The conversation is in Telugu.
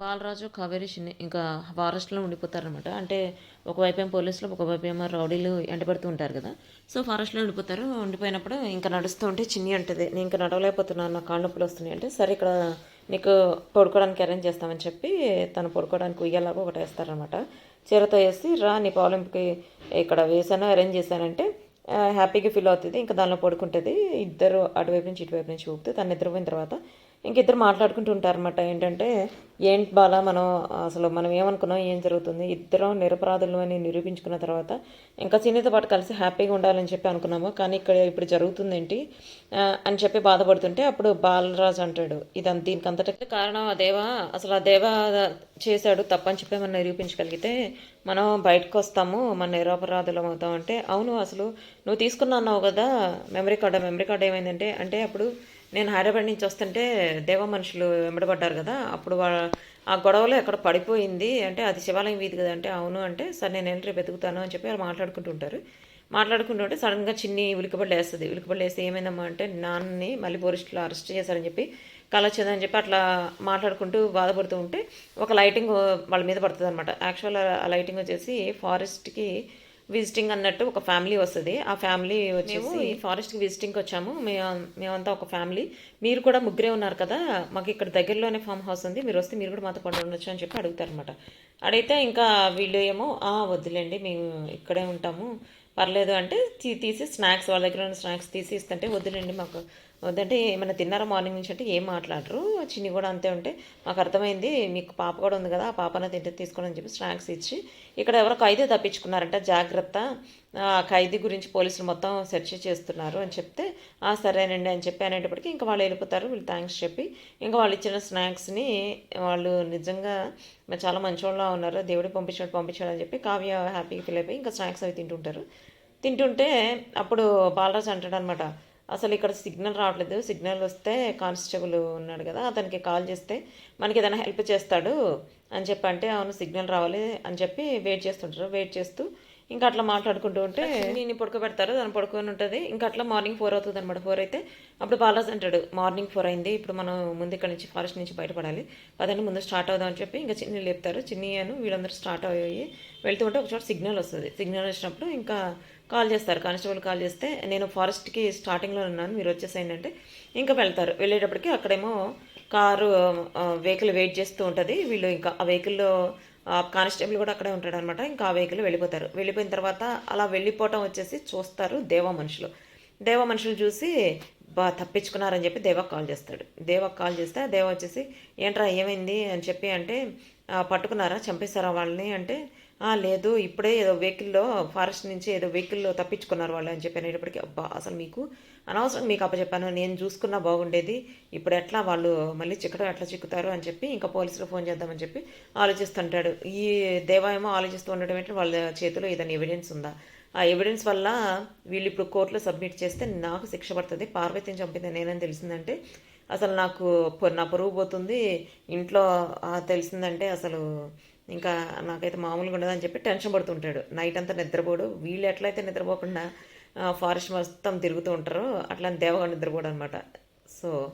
బాలరాజు కావేరి చిన్ని ఇంకా ఫారెస్ట్లో ఉండిపోతారనమాట అంటే ఒకవైపు ఏమో పోలీసులు ఒకవైపు ఏమో రౌడీలు ఎండబెడుతూ ఉంటారు కదా. సో ఫారెస్ట్లో ఉండిపోతారు. ఉండిపోయినప్పుడు ఇంకా నడుస్తూ ఉంటే చిన్ని అంటది నేను ఇంకా నడవలేకపోతున్నాను నా కాళ్ళు నొప్పులు వస్తున్నాయి అంటే సరే ఇక్కడ నీకు పడుకోవడానికి అరేంజ్ చేస్తామని చెప్పి తను పడుకోవడానికి ఉయ్యాలాగా ఒకటి వేస్తారనమాట చీరతో వేసి రా నీ పాలింపుకి ఇక్కడ వేసాను అరేంజ్ చేశానంటే హ్యాపీగా ఫీల్ అవుతుంది. ఇంకా దానిలో పడుకుంటుంది. ఇద్దరు అటువైపు నుంచి ఇటువైపు నుంచి ఊపితే తను నిద్రపోయిన తర్వాత ఇంకిద్దరు మాట్లాడుకుంటూ ఉంటారన్నమాట. ఏంటంటే ఏంటి బాల మనం అసలు మనం ఏమనుకున్నాం ఏం జరుగుతుంది? ఇద్దరం నిరపరాధులు అని నిరూపించుకున్న తర్వాత ఇంకా సినీతో పాటు కలిసి హ్యాపీగా ఉండాలని చెప్పి అనుకున్నాము. కానీ ఇక్కడ ఇప్పుడు జరుగుతుంది ఏంటి అని చెప్పి బాధపడుతుంటే అప్పుడు బాలరాజు అంటాడు ఇదంత దీనికి కారణం ఆ దేవ అసలు ఆ దేవ చేశాడు తప్పని చెప్పి మనం నిరూపించగలిగితే మనం బయటకు వస్తాము మన నిరపరాధులం అవుతాం. అంటే అవును అసలు నువ్వు తీసుకున్నా అన్నావు కదా మెమరీ కార్డు మెమరీ కార్డు ఏమైందంటే అంటే అప్పుడు నేను హైదరాబాద్ నుంచి వస్తుంటే దేవ మనుషులు వెంబడబడ్డారు కదా అప్పుడు వా- ఆ గొడవలో ఎక్కడ పడిపోయింది అంటే అది శివాలయం వీధి కదా అంటే అవును అంటే సరే నేను వెళ్ళి రేపు వెతుకుతాను అని చెప్పి వాళ్ళు మాట్లాడుకుంటూ ఉంటారు మాట్లాడుకుంటుంటే సడన్గా చిన్ని ఉలికబడి వేస్తుంది ఉలికబడి వేస్తే ఏమైందమ్మా అంటే నాన్నని మళ్ళీ పోలీసులు అరెస్ట్ చేశారని చెప్పి కలొచ్చిందని చెప్పి అట్లా మాట్లాడుకుంటూ బాధపడుతూ ఉంటే ఒక లైటింగ్ వాళ్ళ మీద పడుతుంది అనమాట యాక్చువల్ ఆ లైటింగ్ వచ్చేసి ఫారెస్ట్కి విజిటింగ్ అన్నట్టు ఒక ఫ్యామిలీ వస్తుంది. ఆ ఫ్యామిలీ వచ్చేసి ఫారెస్ట్కి విజిటింగ్కి వచ్చాము. మేము మేమంతా ఒక ఫ్యామిలీ మీరు కూడా ముగ్గురే ఉన్నారు కదా? మాకు ఇక్కడ దగ్గరలోనే ఫామ్ హౌస్ ఉంది. మీరు వస్తే మీరు కూడా మాతో పాటు ఉండొచ్చు అని చెప్పి అడుగుతారనమాట అడిగితే ఇంకా వీళ్ళు ఏమో "ఆ, వద్దులేండి మేము ఇక్కడే ఉంటాము. పర్లేదు అంటే తీసి స్నాక్స్ వాళ్ళ దగ్గర ఉన్న స్నాక్స్ తీసి ఇస్తుంటే వద్దులేండి మాకు వద్దంటే ఏమైనా తిన్నారా మార్నింగ్ నుంచి అంటే ఏం మాట్లాడరు. చిన్ని కూడా అంతే ఉంటే మాకు అర్థమైంది మీకు పాప కూడా ఉంది కదా ఆ పాపన తింటే తీసుకోండి అని చెప్పి స్నాక్స్ ఇచ్చి ఇక్కడ ఎవరో ఖైదీ తప్పించుకున్నారంట జాగ్రత్త. ఆ ఖైదీ గురించి పోలీసులు మొత్తం సెర్చ్ చేస్తున్నారు అని చెప్తే ఆ సరేనండి అని చెప్పి అనేటప్పటికీ ఇంకా వాళ్ళు వెళ్ళిపోతారు వీళ్ళు థ్యాంక్స్ చెప్పి ఇంకా వాళ్ళు ఇచ్చిన స్నాక్స్ని వాళ్ళు నిజంగా చాలా మంచోళ్ళ ఉన్నారు దేవుడు పంపించాడు పంపించాడు అని చెప్పి కావ్య హ్యాపీగా ఫీల్ అయిపోయి ఇంకా స్నాక్స్ అవి తింటుంటారు. తింటుంటే అప్పుడు బాలరాజు అంటాడు అనమాట అసలు ఇక్కడ సిగ్నల్ రావట్లేదు. సిగ్నల్ వస్తే కానిస్టేబుల్ ఉన్నాడు కదా అతనికి కాల్ చేస్తే మనకి ఏదైనా హెల్ప్ చేస్తాడు అని చెప్పి అంటే అవును సిగ్నల్ రావాలి అని చెప్పి వెయిట్ చేస్తుంటారు. వెయిట్ చేస్తూ ఇంకా అట్లా మాట్లాడుకుంటూ ఉంటే నేను పడుకోబెడతారు దాన్ని పడుకొని ఉంటుంది. ఇంకా అట్లా మార్నింగ్ ఫోర్ అవుతుంది అనమాట ఫోర్ అయితే అప్పుడు బాలాజ్ అంటాడు మార్నింగ్ ఫోర్ అయింది ఇప్పుడు మనం ముందు ఇక్కడ నుంచి ఫారెస్ట్ నుంచి బయటపడాలి. పదండి ముందు స్టార్ట్ అవుదాం అని చెప్పి ఇంకా చిన్ని లేపుతారు. చిన్ని అను వీళ్ళందరూ స్టార్ట్ అయ్యి వెళ్తూ ఉంటే ఒక చోట సిగ్నల్ వస్తుంది. సిగ్నల్ వచ్చినప్పుడు ఇంకా కాల్ చేస్తారు. కానిస్టేబుల్ కాల్ చేస్తే నేను ఫారెస్ట్కి స్టార్టింగ్లో ఉన్నాను. మీరు వచ్చేసేయండి అంటే ఇంకా వెళ్తారు. వెళ్ళేటప్పటికి అక్కడేమో కారు వెహికల్ వెయిట్ చేస్తూ ఉంటుంది. వీళ్ళు ఇంకా ఆ వెహికల్లో కానిస్టేబుల్ కూడా అక్కడే ఉంటాడు అనమాట ఇంకా ఆ వెహికల్ వెళ్ళిపోతారు. వెళ్ళిపోయిన తర్వాత అలా వెళ్ళిపోవటం వచ్చేసి చూస్తారు దేవ మనుషులు. దేవ మనుషులు చూసి బా తప్పించుకున్నారని చెప్పి దేవకు కాల్ చేస్తాడు. దేవకు కాల్ చేస్తే దేవ వచ్చేసి ఏంట్రా ఏమైంది? అని చెప్పి అంటే పట్టుకున్నారా? చంపేశారా వాళ్ళని? అంటే లేదు ఇప్పుడే ఏదో వెహికల్లో ఫారెస్ట్ నుంచి ఏదో వెహికల్లో తప్పించుకున్నారు వాళ్ళు అని చెప్పి అనేటప్పటికీ అబ్బా అసలు మీకు అనవసరం మీకు అప్పచెప్పాను. నేను చూసుకున్నా బాగుండేది. ఇప్పుడు ఎట్లా వాళ్ళు మళ్ళీ చిక్కడం ఎట్లా చిక్కుతారు అని చెప్పి ఇంకా పోలీసులు ఫోన్ చేద్దామని చెప్పి ఆలోచిస్తుంటాడు. ఈ దేవాయమో ఆలోచిస్తూ ఉండడం ఏంటంటే వాళ్ళ చేతిలో ఏదైనా ఎవిడెన్స్ ఉందా? ఆ ఎవిడెన్స్ వల్ల వీళ్ళు ఇప్పుడు కోర్టులో సబ్మిట్ చేస్తే నాకు శిక్ష పడుతుంది. పార్వతిని చంపింది నేనని తెలిసిందంటే అసలు నాకు పొ- నా పరువు పోతుంది. ఇంట్లో తెలిసిందంటే అసలు ఇంకా నాకైతే మామూలుగా ఉండదు అని చెప్పి టెన్షన్ పడుతుంటాడు. నైట్ అంతా నిద్రపోడు. వీళ్ళు ఎట్లయితే నిద్రపోకుండా ఫారెస్ట్ మొత్తం తిరుగుతూ ఉంటారో అట్లా దేవగా నిద్రపోడు అనమాట సో